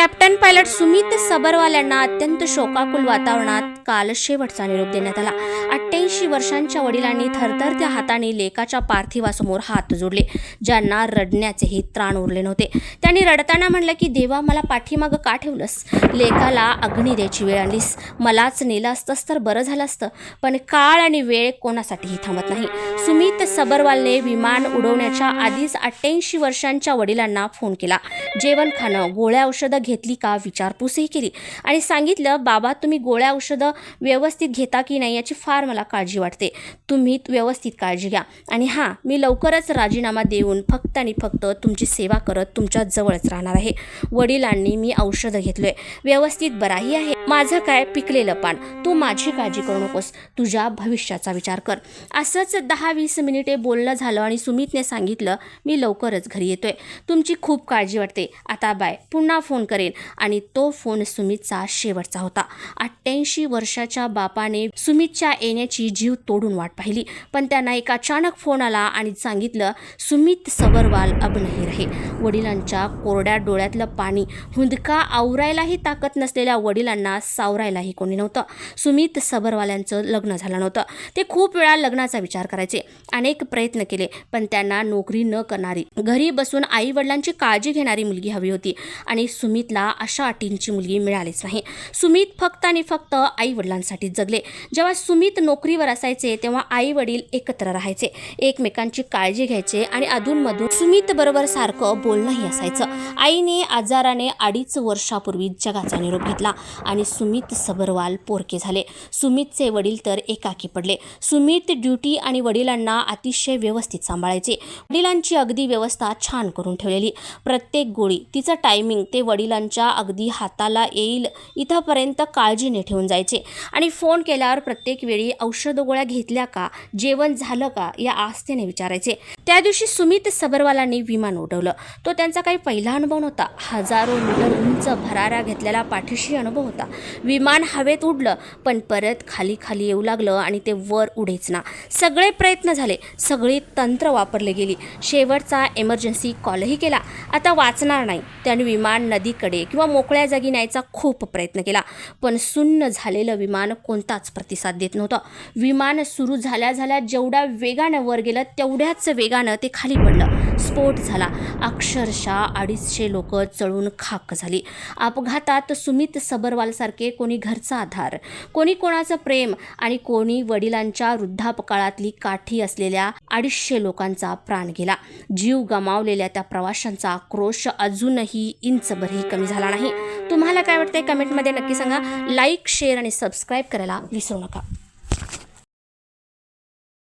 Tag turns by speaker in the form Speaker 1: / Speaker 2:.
Speaker 1: Captain pilot Sumit Sabharwal यांना अत्यंत शोकाकुल वातावरणात काल शेवटचा निरोप देण्यात आला. अठ्ठ्याऐंशी वर्षांच्या वडिलांनी थरथरत्या हाताने लेकाच्या पार्थिवासमोर हात जोडले ज्यांना रडण्याचेही त्राण उरले नव्हते. त्यांनी रडताना म्हणलं की देवा मला पाठीमागं का ठेवलंस? लेकाला अग्नी द्यायची वेळ आणलीस मलाच नेलं असतंस तर बरं झालं असतं. पण काळ आणि वेळ कोणासाठीही थांबत नाही. सुमित सबरवालने विमान उडवण्याच्या आधीच अठ्ठ्याऐंशी वर्षांच्या वडिलांना फोन केला. जेवण खाणं गोळ्या औषधं घेतली का विचारपूसही केली. आणि सांगितलं बाबा तुम्ही गोळ्या औषधं व्यवस्थित घेता की नाही याची फार मला काळजी वाटते. तुम्ही व्यवस्थित काळजी घ्या. आणि हां मी लवकरच राजीनामा देऊन फक्त आणि फक्त तुमची सेवा करत तुमच्या जवळच राहणार आहे. वडिलांनी मी औषधं घेतलोय. व्यवस्थित बराही आहे. माझं काय पिकलेलं पान? तू माझी काळजी करू नकोस. तुझ्या भविष्याचा विचार कर. असंच दहा वीस मिनिटे बोलणं झालं आणि सुमितने सांगितलं मी लवकरच घरी येतोय. तुमची खूप काळजी वाटते. आता बाय. पुन्हा फोन करेन. आणि तो फोन सुमितचा शेवटचा होता. अठ्ठ्याऐंशी वर्षाच्या बापाने सुमितच्या येण्याची जीव तोडून वाट पाहिली. पण त्यांना एक अचानक फोन आला आणि सांगितलं सुमित सबरवाल अब नाही रहे वडिलांच्या कोरड्या डोळ्यातलं पाणी हुंदका आवरायलाही ताकद नसलेल्या वडिलांना सावरायलाही कोणी नव्हतं. सुमित सबरवाल्यांचं लग्न झालं नव्हतं. ते खूप वेळा लग्नाचा विचार करायचे. अनेक प्रयत्न केले पण त्यांना नोकरी न करणारी घरी बसून आई वडिलांची काळजी घेणारी मुलगी हवी होती आणि सुमितला अशा अटींची मुलगी मिळालीच नाही. सुमित फक्त आणि फक्त आई वडिलांसाठी जगले. जेव्हा सुमित नोकरीवर असायचे तेव्हा आई वडील एकत्र राहायचे. एकमेकांची काळजी घ्यायचे आणि अधूनमधून सुमित बरोबर सारखं बोलणंही असायचं. आईने आजाराने अडीच वर्षापूर्वी जगाचा निरोप घेतला आणि सुमित सबरवाल पोरके झाले. सुमितचे वडील तर एकाकी पडले. सुमित ड्युटी आणि वडिलांना अतिशय व्यवस्थित सांभाळायचे. वडिलांची अगदी व्यवस्था छान करून ठेवलेली. प्रत्येक गोळी तिचं टायमिंग ते वडिलांच्या अगदी हाताला येईल इथंपर्यंत काळजीने ठेवून जायचे. आणि फोन केल्यावर प्रत्येक वेळी औषध गोळ्या घेतल्या का? जेवण झालं का? या आस्थेने विचारायचे. त्या दिवशी सुमित सबरवालांनी विमान उडवलं. तो त्यांचा काही पहिला अनुभव नव्हता. हजारो मीटर उंच भराऱ्या घेतलेला पाठीशी अनुभव होता. विमान हवेत उडलं पण परत खाली खाली येऊ लागलं आणि ते वर उडेच ना. सगळे प्रयत्न झाले. सगळी तंत्र वापरले गेली. शेवटचा एमर्जन्सी कॉलही केला. आता वाचणार नाही. त्याने विमान नदीकडे किंवा मोकळ्या जागी न्यायचा खूप प्रयत्न केला. पण सुन्न झालेलं विमान कोणताच प्रतिसाद देत नव्हतं. विमान सुरू झाल्या झाल्या जेवढ्या वेगानं वर गेलं तेवढ्याच वेगानं ते खाली पडलं. स्फोट झाला. अक्षरशः अडीचशे लोक चळून खाक झाली. अपघातात सुमित सबरवालसारखे कोणी घरचा आधार कोणी कोणाचं प्रेम आणि कोणी वडिलांच्या वृद्धापकाळातली काठी असलेल्या अडीचशे लोकांचा प्राण गेला. जीव गमावलेल्या त्या प्रवाशांचा आक्रोश अजूनही इंचभरही कमी झाला नाही. तुम्हाला काय वाटतंय? कमेंटमध्ये नक्की सांगा. लाईक शेअर आणि सबस्क्राईब करायला विसरू नका.